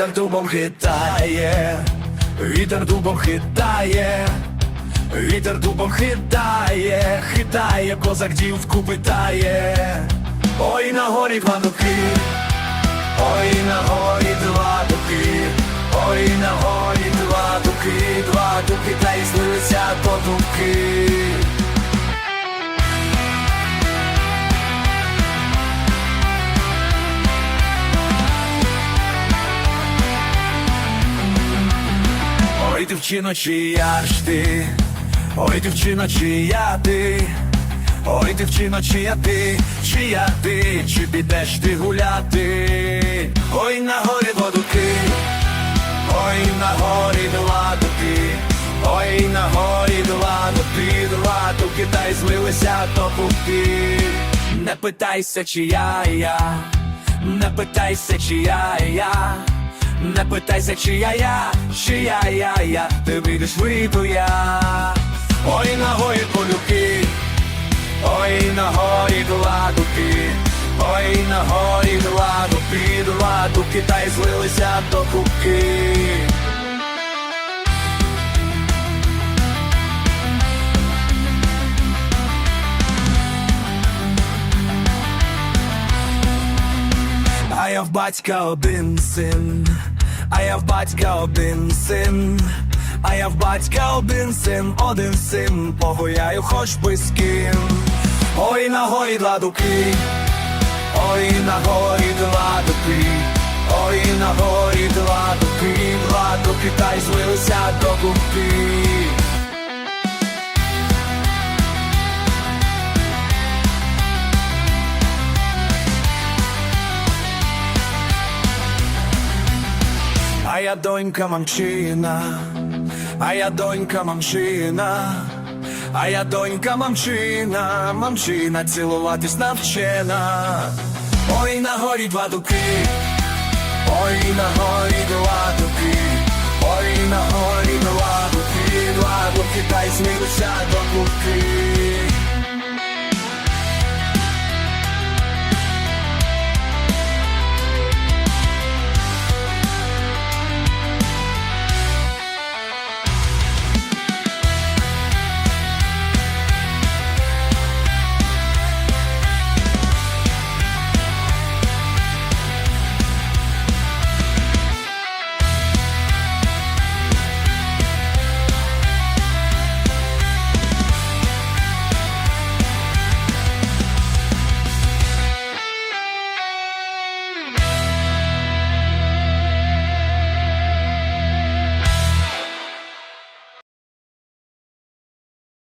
Вітер дубом хитає, вітер дубом хитає, вітер дубом хитає, хитає, козак дівку питає. Ой на горі два дуки, ой на горі два дуки, дівчино, чия ж ти, ой, дівчино, чия ти, ой, дівчино, чия ти, чия ти, чи підеш ти гуляти, ой, на горі водуки, ой, на горі два дуки, ой, на горі два дуки, два дуки, та злилися до пуки. Не питайся, чия я, не питайся, чия я. Не питайся, чия я, чия я, я, ти вийдеш вийду я. Ой, на горі полюки, ой, на горі два дуки, ой, на горі під дуки, два та й злилися до кубки. Батька один син, а я в батька один син, а я в батька один син, один син, погуляю хоч би з ким. Ой, на горі два дуки, ой, на горі два дуки, ой, на горі два дуки, два дуки, та й злилися А я донька мамчина, а я донька мамчина, а я донька мамчина, мамчина цілуватись навчена. Ой, на горі два дуки, ой, на горі два дуки, ой, на горі два